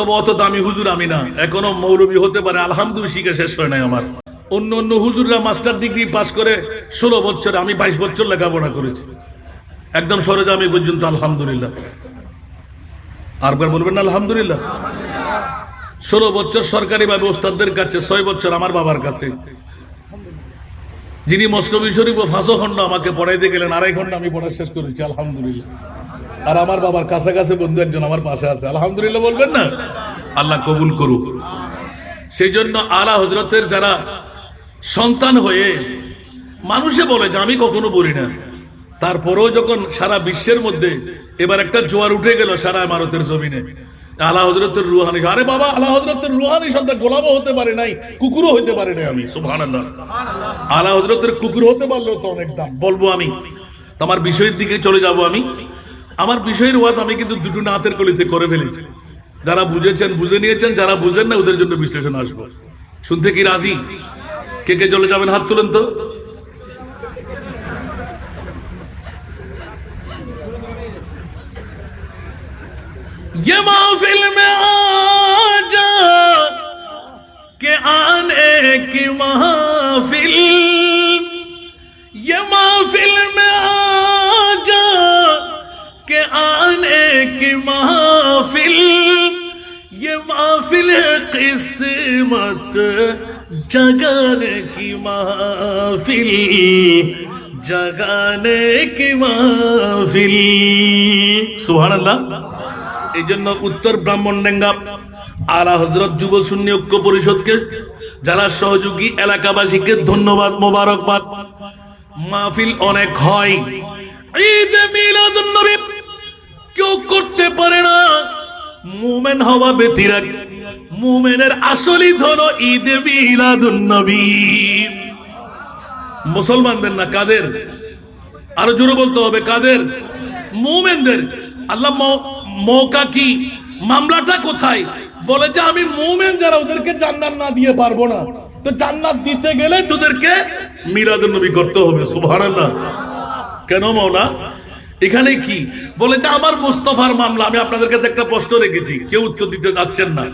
তবে অত দামি হুজুর আমি না। এখনও মৌলবী হতে পারে, আলহামদুলিল্লাহ শিখে শেষ হয় নাই আমার। অন্য অন্য হুজুররা মাস্টার ডিগ্রি পাস করে ষোলো বছর আমি বাইশ বছর লেখাপড়া করেছি। একদম সরেজামি পর্যন্ত, আলহামদুলিল্লাহ। আরবার বলবেন না, আলহামদুলিল্লাহ। ষোলো বছর সরকারি ভাবে ওস্তাদদের কাছে, ছয় বছর আমার বাবার কাছে। যিনি মস্কবি শরীফ ও ফাঁসো খণ্ড আমাকে পড়াইতে গেলেন, আড়াই ঘণ্টা আমি পড়া শেষ করেছি, আলহামদুলিল্লাহ। আর আমার বাবার কাছাকাছি বন্ধু একজন আমার পাশে আছে। আলহামদুলিল্লাহ বলবেন না? আল্লাহ কবুল করুক। সেই জন্য আলা হজরতের যারা সন্তান হয়ে মানুষে বলে যে আমি কখনো বলি না, তারপরেও যখন সারা বিশ্বের মধ্যে এবার একটা জোয়ার উঠে গেল সারা ইমারতের জমিনে, আলা হজরতের রুহানি আরে বাবা, আলা হজরতের রুহানি সন্তান গোলামও হতে পারে নাই, কুকুরও হতে পারে নাই আমি সুভান আলা হজরতের কুকুর হতে পারলেও তো অনেক দাম, বলব আমি। তো আমার বিষয়ের দিকে চলে যাব আমি। আমার বিষয়ের ওয়াজ আমি কিন্তু দুটো নাতের কলিতে করে ফেলেছি যারা বুঝেছেন বুঝে নিয়েছেন যারা বুঝেন না ওদের জন্য বিশ্লেষণ আসবো শুনতে কি রাজি কে কে চলে যাবেন হাত তুলেন তো ये महफिल में आ जा के आने की महफिल ये महफिल মাহফিল কিসমত, জগানে কি মাহফিল, জগানে কি মাহফিল। সুবহানাল্লাহ। এই জন্য উত্তর ব্রাহ্মণডাঙ্গা আলা হজরত যুব শূন্য ঐক্য পরিষদকে, যারা সহযোগী এলাকাবাসীকে ধন্যবাদ, মোবারকবাদ। মাহফিল অনেক হয়। ঈদ মিলাদ কেউ করতে পারে না। মুমেন হওয়া ব্যতিরা মুমেনের আসলি ধরো ঈদ মিলাদুন মুসলমানদের না কাদের? আরও জোরে বলতে হবে, কাদের? মুমেনদের। আল্লাহ মৌকা কি? মামলাটা কোথায়? বলে যে আমি মুমেন যারা, ওদেরকে জান্নাত না দিয়ে পারব না। তো জান্নাত দিতে গেলে তোদেরকে মিলাদুন নবী করতে হবে, সুবহানাল্লাহ। কেন মাওলা? এখানে কি? বলে যে আমার মুস্তফার মামলা, আমি আপনাদের কাছে একটা প্রশ্ন রেখেছি। কেউ উত্তর দিতে যাচ্ছেন না।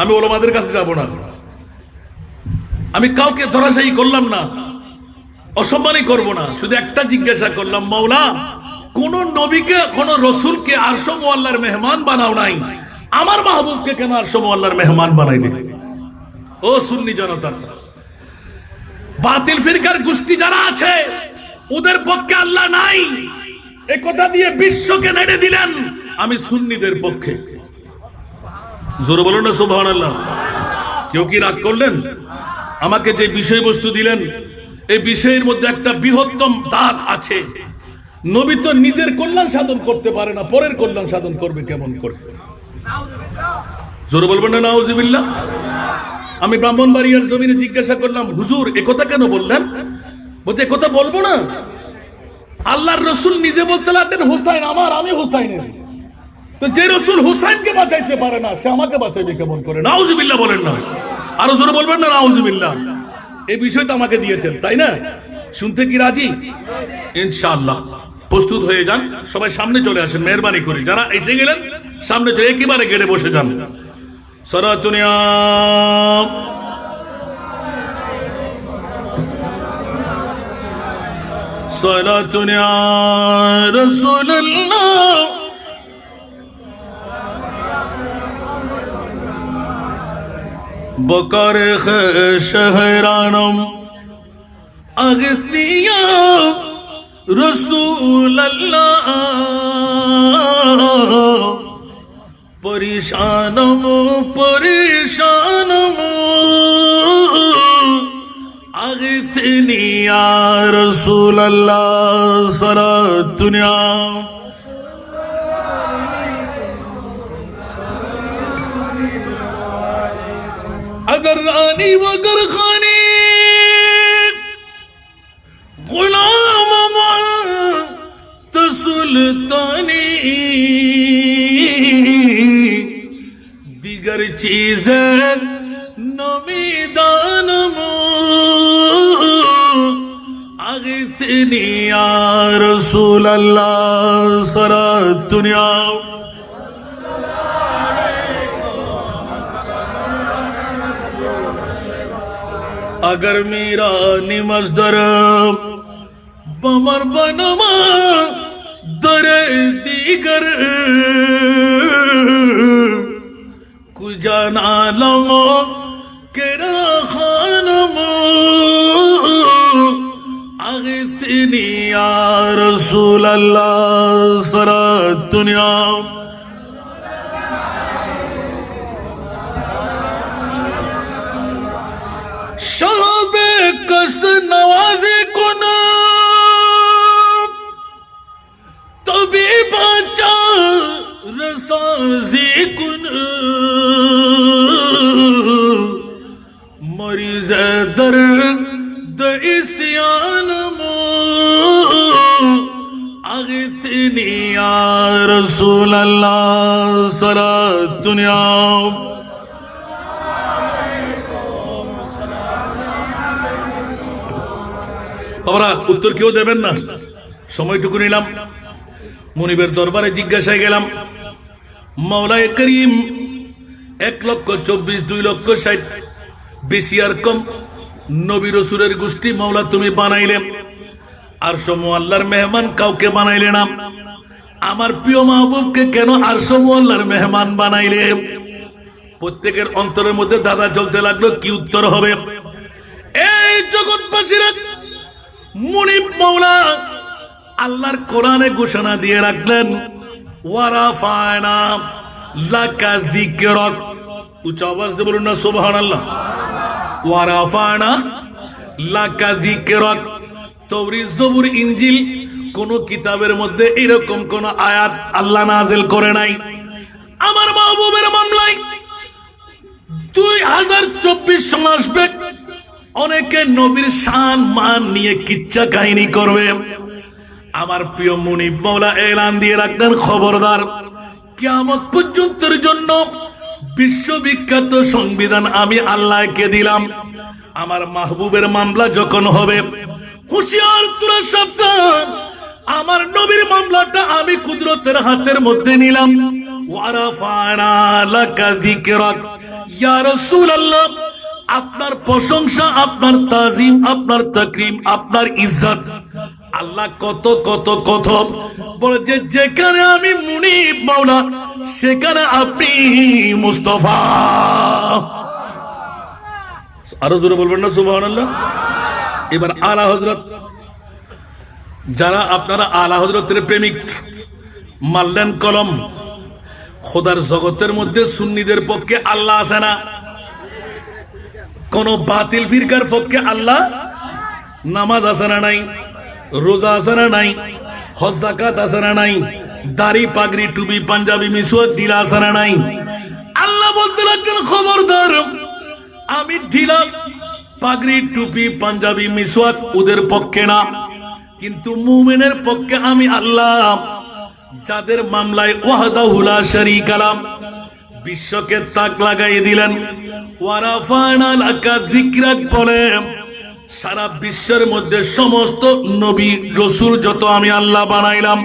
আমি ওলামাদের কাছে যাব না। আমি কাউকে ধরাশায়ী করলাম না, অসম্মানই করব না। শুধু একটা জিজ্ঞাসা করলাম মৌলা কোন নবীকে, কোন রসুলকে আরশম আল্লাহর মেহমান বানাও নাই? আমার মাহবুবকে কেন আরশম আল্লাহর মেহমান বানাইলে? ও সুন্নি জনতা, বাতিল ফিরকার গোষ্ঠী যারা আছে, ওদের পক্ষে আল্লাহ নাই। এ কথা দিয়ে বিশ্বকে নেড়ে দিলেন আমি সুন্নিদের পক্ষে। জোরে বলো না আল্লাহ কেউ কি রাগ করলেন? আমাকে যে বিষয়বস্তু দিলেন, এই বিষয়ের মধ্যে একটা বৃহত্তম দাগ আছে। নবী তো নিজের কল্যাণ সাধন করতে পারে না, পরের কল্যাণ সাধন করবে কেমন করে? জোরে বলবেন না, নাউজিবিল্লাহ। আমি ব্রাহ্মণবাড়িয়ার জমিনে জিজ্ঞাসা করলাম, হুজুর একথা কেন বললেন? বলতে একথা বলব না। আল্লাহর রসুল নিজে বলতে লাগতেন হুসাইন আমার, আমি হুসাইনের। তো যে রসুল হুসাইনকে বাঁচাইতে পারে না, সে আমাকে বাঁচাইবে কেমন করে? নাউজিবিল্লাহ বলেন না। আরও জোরে বলবেন না, নাউজিবিল্লাহ। এই বিষয়টা আমাকে দিয়েছেন, তাই না? শুনতে কি রাজি? ইনশাআল্লাহ। প্রস্তুত হয়ে যান, সবাই সামনে চলে আসেন, মেহরবানি করে। যারা এসে গেলেন, সামনে চলে, একেবারে গেড়ে বসে যান। সরাতুনিয়া বকর শহরানম আগফিয়া রসুল পরিশানম পরিশানম اتنی یا رسول اللہ سر دنیا۔ اگر رانی وگر خانی، غلام مات سلطانی دیگر چیزیں یا رسول اللہ سر دنیا۔ اگر میرا نمزدر بمر بنما در دیگر کجانا لمو رسول اللہ سرا دنیا۔ شعب کس نوازے अगथनी या रसूल अल्लाह सरा दुनिया বাবারা উত্তর কেউ দেবেন না সময়টুকু নিলাম মনিবের দরবারে জিজ্ঞাসায় গেলাম মাওলায় করিম এক লক্ষ চব্বিশ দুই লক্ষ ষাট বেশি আর কম নবী রসুরের গোষ্ঠী মাওলা তুমি বানাইলে আর সমু আল্লাহর মেহমান কাউকে বানাইলে না। আমার প্রিয় মাহবুবকে কেন আর সমু আল্লাহর মেহমান বানাইলে? প্রত্যেকের অন্তরের মধ্যে দাদা চলতে লাগল, কি উত্তর হবে? এই জগৎবাসীরা, মুনিব মৌলা আল্লাহর কোরআনে ঘোষণা দিয়ে রাখলেন ওয়ারাফায়না লাকা যিকরাক। উচ্চ আওয়াজ দিয়ে বলুন না, সুবহানাল্লাহ। ওয়ারাফায়না লাকা যিকরাক। তৌরিত জবুর ইনজিল, কোন কিতাবের মধ্যে এরকম কোন আয়াত আল্লাহ নাজিল করে নাই। আমার মাহবুবের মামলায় দুই হাজার চব্বিশ সাল আসবে, অনেকে নবীর শান মান নিয়ে কিচ্ছা কাহিনী করবে। আমার প্রিয় মুনিব মৌলা এলান দিয়ে রাখলেন খবরদার। কিয়ামত পর্যন্তের জন্য বিশ্ববিখ্যাত সংবিধান আমি আল্লাহকে দিলাম। আমার মাহবুবের মামলা যখন হবে হুশিয়ার আমার নবীর মামলাটা আমি কুদরতের হাতের মধ্যে নিলাম। আপনার প্রশংসা, আপনার তাজিম, আপনার তাকরিম, আপনার ইজ্জত। আল্লাহ কত কত কত বলে যে, যেখানে আমি মুনিব মাওলা, সেখানে আপনি মুস্তফা। আরও জোরে বলবেন না, সুবহানাল্লাহ? এবার আলা হজরত যারা আপনারা আলা হজরতের প্রেমিক, মারলেন কলম। খোদার জগতের মধ্যে সুন্নিদের পক্ষে আল্লাহ আছে না। কোন বাতিল ফিরকার পক্ষে আল্লাহ নামাজ আছে না নাই, রোজা আছে না নাই, হজ জাকাত আছে না নাই, দাড়ি, পাগড়ি, টুপি, পাঞ্জাবি মিসওয়াক ঢিলা আছে না নাই। আল্লাহ বলতে লাগলেন, খবরদার, আমি ঢিলা পাগড়ি, টুপি, পাঞ্জাবি মিসওয়াক ওদের পক্ষে না। কিন্তু মুমিনের পক্ষে আমি আল্লাহ, যাদের মামলায় ওয়াহদাহুলা শরীক আলাম বিশ্বকে তাক লাগাই দিলেন। সারা বিশ্বের মধ্যে সমস্ত নবী রসুল যত আমি আল্লাহ বানাইলাম,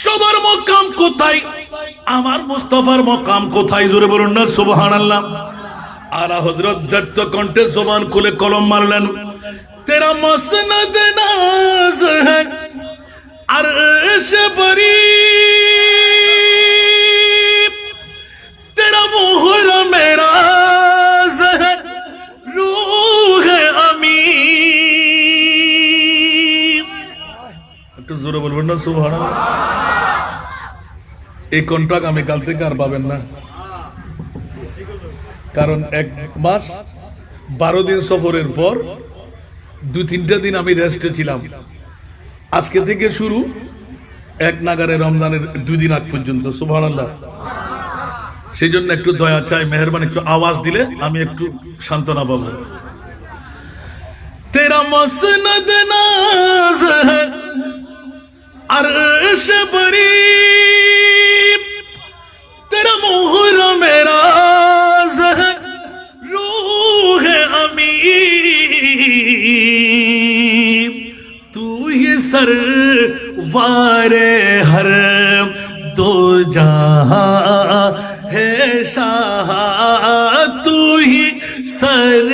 সবার মকাম কোথায়? আমার মুস্তফার মকাম কোথায়? জোরে বলুন না, সুবহানাল্লাহ। আলা হজরত দত্ত কণ্ঠে জবান খুলে কলম মারলেন, তেরা মসনদ নাজ হ্যাঁ আরশ পরি তেরা মোহর মেরা হ্যাঁ, আমি একটু না এই কন্ট্রাক্ট আমি কাল থেকে আর পাবেন না। কারণ এক মাস বারো দিন সফরের পর দু তিনটা দিন আমি রেস্টে ছিলাম। আজকে থেকে শুরু এক নাগারে রমজানের দুদিন আগ পর্যন্ত সুভানন্দা সেই জন্য একটু দয়া চাই, মেহরবান, একটু আওয়াজ দিলে আমি একটু সান্ত্বনা পাবো। তেরা মসনদ নাজ আর পরী سر وارے ہر دو جہاں ہے شاہ، تو ہی سر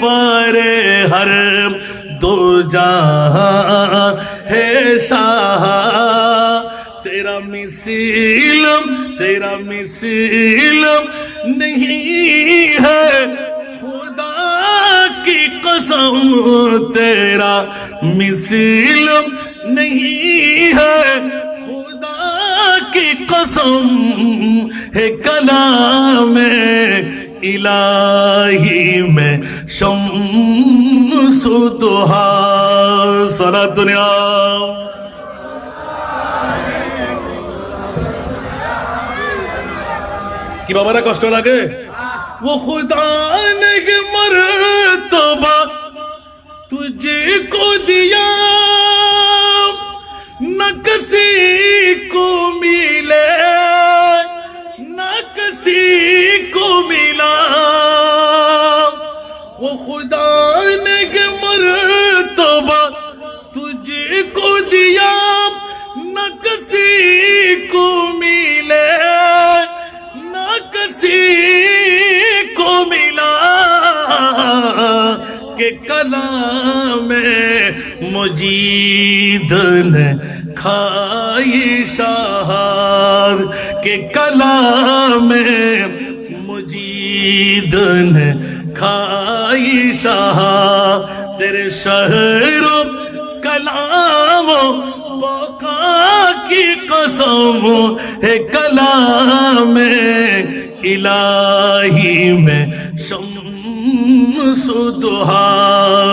وارے ہر دو جہاں ہے شاہ۔ تیرا مسیلم تیرا مسیلم نہیں ہے कसम तेरा मिसीलम नहीं है खुदा की कसम है कलाम इलाही में शमसुदुहा सारा दुनिया কি বাবারা কষ্ট লাগে وہ خدا نے مرتبہ تجھے کو دیا نہ کسی کو ملے نہ کسی کے کلام مجید نے کھائی شہار کے کلام مجید نے کھائی شہار تیرے شہروں کلاموں کی قسم ہے کلام الہی میں شمع شمس دہا